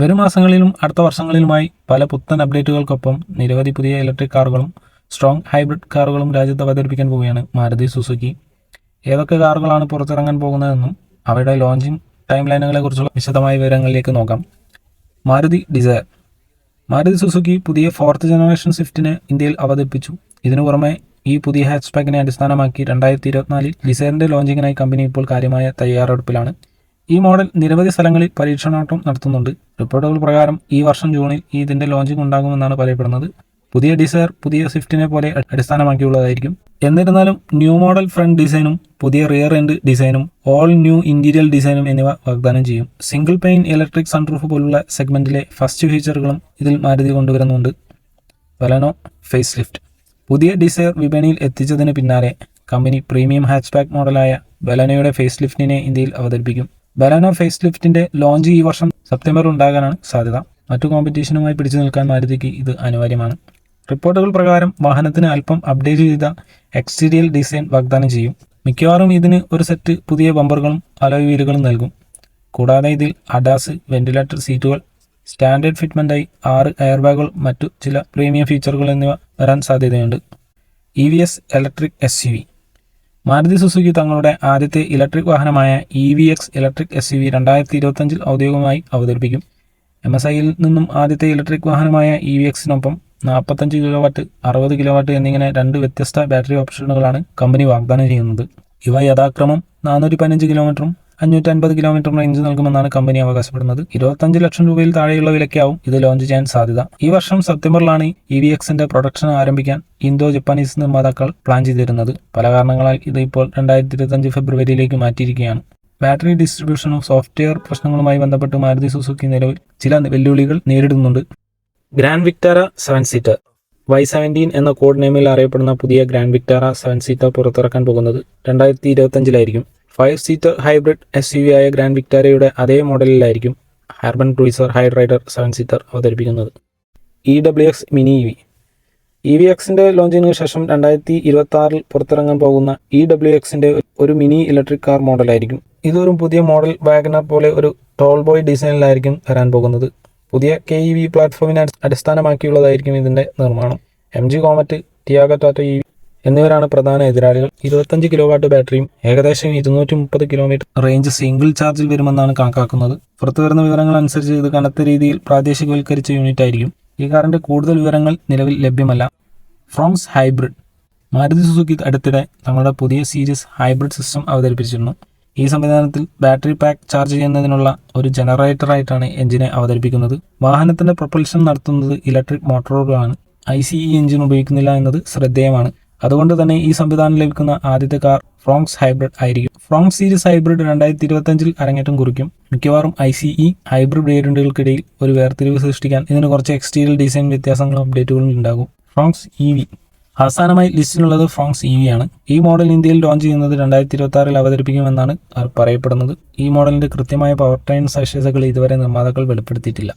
വരും മാസങ്ങളിലും അടുത്ത വർഷങ്ങളിലുമായി പല പുത്തൻ അപ്ഡേറ്റുകൾക്കൊപ്പം നിരവധി പുതിയ ഇലക്ട്രിക് കാറുകളും സ്ട്രോങ് ഹൈബ്രിഡ് കാറുകളും രാജ്യത്ത് അവതരിപ്പിക്കാൻ പോവുകയാണ് മാരുതി സുസുക്കി. ഏതൊക്കെ കാറുകളാണ് പുറത്തിറങ്ങാൻ പോകുന്നതെന്നും അവയുടെ ലോഞ്ചിങ് ടൈം ലൈനുകളെക്കുറിച്ചുള്ള വിശദമായ വിവരങ്ങളിലേക്ക് നോക്കാം. മാരുതി ഡിസയർ മാരുതി സുസുക്കി പുതിയ ഫോർത്ത് ജനറേഷൻ സ്വിഫ്റ്റിനെ ഇന്ത്യയിൽ അവതരിപ്പിച്ചു. ഇതിനു പുറമെ ഈ പുതിയ ഹാച്ച് പാക്കിനെ അടിസ്ഥാനമാക്കി രണ്ടായിരത്തി ഇരുപത്തിനാലിൽ ഡിസൈറിന്റെ ലോഞ്ചിങ്ങിനായി കമ്പനി ഇപ്പോൾ കാര്യമായ തയ്യാറെടുപ്പിലാണ്. ഈ മോഡൽ നിരവധി സ്ഥലങ്ങളിൽ പരീക്ഷണാട്ടം നടത്തുന്നുണ്ട്. റിപ്പോർട്ടുകൾ പ്രകാരം ഈ വർഷം ജൂണിൽ ഇതിന്റെ ലോഞ്ചിങ് ഉണ്ടാകുമെന്നാണ് പറയപ്പെടുന്നത്. പുതിയ ഡിസൈർ പുതിയ സ്വിഫ്റ്റിനെ പോലെ അടിസ്ഥാനമാക്കിയുള്ളതായിരിക്കും. എന്നിരുന്നാലും ന്യൂ മോഡൽ ഫ്രണ്ട് ഡിസൈനും പുതിയ റിയർ എൻഡ് ഡിസൈനും ഓൾ ന്യൂ ഇന്റീരിയൽ ഡിസൈനും എന്നിവ വാഗ്ദാനം ചെയ്യും. സിംഗിൾ പെയിൻ ഇലക്ട്രിക് സൺറൂഫ് പോലുള്ള സെഗ്മെന്റിലെ ഫസ്റ്റ് ഫീച്ചറുകളും ഇതിൽ മാരുതി കൊണ്ടുവരുന്നുണ്ട്. വലനോ ഫേസ് ലിഫ്റ്റ് പുതിയ ഡിസൈർ വിപണിയിൽ എത്തിച്ചതിന് പിന്നാലെ കമ്പനി പ്രീമിയം ഹാച്ച്ബാക്ക് മോഡലായ ബലനയുടെ ഫേസ് ലിഫ്റ്റിനെ ഇന്ത്യയിൽ അവതരിപ്പിക്കും. ബലനോ ഫേസ് ലിഫ്റ്റിന്റെ ലോഞ്ച് ഈ വർഷം സെപ്റ്റംബറിൽ ഉണ്ടാകാനാണ് സാധ്യത. മറ്റു കോമ്പറ്റീഷനുമായി പിടിച്ചു നിൽക്കാൻ മാരുതിക്ക് ഇത് അനിവാര്യമാണ്. റിപ്പോർട്ടുകൾ പ്രകാരം വാഹനത്തിന് അല്പം അപ്ഡേറ്റ് ചെയ്ത എക്സ്റ്റീരിയൽ ഡിസൈൻ വാഗ്ദാനം ചെയ്യും. മിക്കവാറും ഇതിന് ഒരു സെറ്റ് പുതിയ ബമ്പറുകളും അലോയ് വീലുകളും നൽകും. കൂടാതെ ഇതിൽ അഡാസ് വെന്റിലേറ്റർ സീറ്റുകൾ സ്റ്റാൻഡേർഡ് ഫിറ്റ്മെന്റായി ആറ് എയർ ബാഗുകൾ മറ്റു ചില പ്രീമിയം ഫീച്ചറുകൾ എന്നിവ വരാൻ സാധ്യതയുണ്ട്. E V S electric S U V Maruti Suzuki തങ്ങളുടെ ആദ്യത്തെ electric വാഹനമായ E V X electric S U V രണ്ടായിരത്തി ഇരുപത്തഞ്ചിൽ ഔദ്യോഗികമായി അവതരിപ്പിക്കും. എം എസ് ഐയിൽ നിന്നും ആദ്യത്തെ ഇലക്ട്രിക് വാഹനമായ ഇ വി എക്സിനൊപ്പം നാൽപ്പത്തഞ്ച് കിലോ വാട്ട് അറുപത് കിലോ വാട്ട് എന്നിങ്ങനെ രണ്ട് വ്യത്യസ്ത ബാറ്ററി ഓപ്ഷനുകളാണ് കമ്പനി വാഗ്ദാനം ചെയ്യുന്നത്. ഇവ യഥാക്രമം നാനൂറ്റി പതിനഞ്ച് കിലോമീറ്ററും അഞ്ഞൂറ്റി അൻപത് കിലോമീറ്റർ റേഞ്ച് നൽകുമെന്നാണ് കമ്പനി അവകാശപ്പെടുന്നത്. ഇരുപത്തഞ്ച് ലക്ഷം രൂപയിൽ താഴെയുള്ള വിലയ്ക്കാവും ഇത് ലോഞ്ച് ചെയ്യാൻ സാധ്യത. ഈ വർഷം സെപ്റ്റംബറിലാണ് ഇ വി എക്സിന്റെ പ്രൊഡക്ഷൻ ആരംഭിക്കാൻ ഇന്തോ ജപ്പാനീസ് നിർമ്മാതാക്കൾ പ്ലാൻ ചെയ്തിരുന്നത്. പല കാരണങ്ങളാൽ ഇത് ഇപ്പോൾ രണ്ടായിരത്തി ഇരുപത്തഞ്ച് ഫെബ്രുവരിയിലേക്ക് മാറ്റിയിരിക്കുകയാണ്. ബാറ്ററി ഡിസ്ട്രിബ്യൂഷനും സോഫ്റ്റ്വെയർ പ്രശ്നങ്ങളുമായി ബന്ധപ്പെട്ട് മാരുതി സുസുക്കി നിലവിൽ ചില വെല്ലുവിളികൾ നേരിടുന്നുണ്ട്. Grand Vitara seven seater Y seventeen എന്ന കോഡ് നെയിമിൽ അറിയപ്പെടുന്ന പുതിയ ഗ്രാൻഡ് വിക്ടാര സെവൻ സീറ്റർ പുറത്തിറക്കാൻ പോകുന്നത് രണ്ടായിരത്തി ഇരുപത്തഞ്ചിലായിരിക്കും five seater hybrid S U V ആയ ഗ്രാൻഡ് വിക്ടാരയുടെ അതേ മോഡലിലായിരിക്കും Urban Cruiser Hyryder seven seater അവതരിപ്പിക്കുന്നത് E W X mini E V E V എക്സിന്റെ ലോഞ്ചിന് ശേഷം രണ്ടായിരത്തി ഇരുപത്തി ആറിൽ പുറത്തിറങ്ങാൻ പോകുന്ന ഇ ഡബ്ല്യു എക്സിന്റെ ഒരു മിനി ഇലക്ട്രിക് കാർ മോഡലായിരിക്കും. ഇതൊരു പുതിയ മോഡൽ വാഗനർ പോലെ ഒരു ടോൾ ബോയ് ഡിസൈനിലായിരിക്കും വരാൻ പോകുന്നത്. പുതിയ കെ ഇ വി പ്ലാറ്റ്ഫോമിനെ അടിസ്ഥാനമാക്കിയുള്ളതായിരിക്കും ഇതിന്റെ നിർമ്മാണം. M G Comet Tiago Tata E എന്നിവരാണ് പ്രധാന എതിരാളികൾ. ഇരുപത്തഞ്ച് കിലോ വാട്ട് ബാറ്ററിയും ഏകദേശം ഇരുന്നൂറ്റി മുപ്പത് കിലോമീറ്റർ റേഞ്ച് സിംഗിൾ ചാർജിൽ വരുമെന്നാണ് കണക്കാക്കുന്നത്. പുറത്തുവരുന്ന വിവരങ്ങൾ അനുസരിച്ച് ഇത് കനത്ത രീതിയിൽ പ്രാദേശികവൽക്കരിച്ച യൂണിറ്റ് ആയിരിക്കും. ഈ കാറിന്റെ കൂടുതൽ വിവരങ്ങൾ നിലവിൽ ലഭ്യമല്ല. ഫ്രോംസ് ഹൈബ്രിഡ് മാരുതി സുസുക്കി അടുത്തിടെ തങ്ങളുടെ പുതിയ സീരീസ് ഹൈബ്രിഡ് സിസ്റ്റം അവതരിപ്പിച്ചിരുന്നു. ഈ സംവിധാനത്തിൽ ബാറ്ററി പാക്ക് ചാർജ് ചെയ്യുന്നതിനുള്ള ഒരു ജനറേറ്ററായിട്ടാണ് എഞ്ചിനെ അവതരിപ്പിക്കുന്നത്. വാഹനത്തിന്റെ പ്രൊപ്പൽഷൻ നടത്തുന്നത് ഇലക്ട്രിക് മോട്ടോറുകളാണ് ഐ സി ഇ എഞ്ചിൻ ഉപയോഗിക്കുന്നില്ല എന്നത് ശ്രദ്ധേയമാണ്. അതുകൊണ്ട് തന്നെ ഈ സംവിധാനം ലഭിക്കുന്ന ആദ്യത്തെ കാർ ഫ്രോങ്സ് ഹൈബ്രിഡ് ആയിരിക്കും. ഫ്രോങ്സ് സീരീസ് ഹൈബ്രിഡ് രണ്ടായിരത്തി ഇരുപത്തഞ്ചിൽ അരങ്ങേറ്റം കുറിക്കും. മിക്കവാറും ഐ സി ഇ ഹൈബ്രിഡ് വേരിയന്റുകൾക്കിടയിൽ ഒരു വേർതിരിവ് സൃഷ്ടിക്കാൻ ഇതിന് കുറച്ച് എക്സ്റ്റീരിയൽ ഡിസൈൻ വ്യത്യാസങ്ങളും അപ്ഡേറ്റുകളും ഉണ്ടാകും. ഫ്രോങ്സ് ഇ വി അവസാനമായി ലിസ്റ്റിലുള്ളത് ഫ്രോങ്സ് ഇ വി ആണ്. ഈ മോഡൽ ഇന്ത്യയിൽ ലോഞ്ച് ചെയ്യുന്നത് രണ്ടായിരത്തി ഇരുപത്തി ആറിൽ അവതരിപ്പിക്കുമെന്നാണ് പറയപ്പെടുന്നത്. ഈ മോഡലിന്റെ കൃത്യമായ പവർ ട്രെയിൻ സവിശേഷതകൾ ഇതുവരെ നിർമ്മാതാക്കൾ വെളിപ്പെടുത്തിയിട്ടില്ല.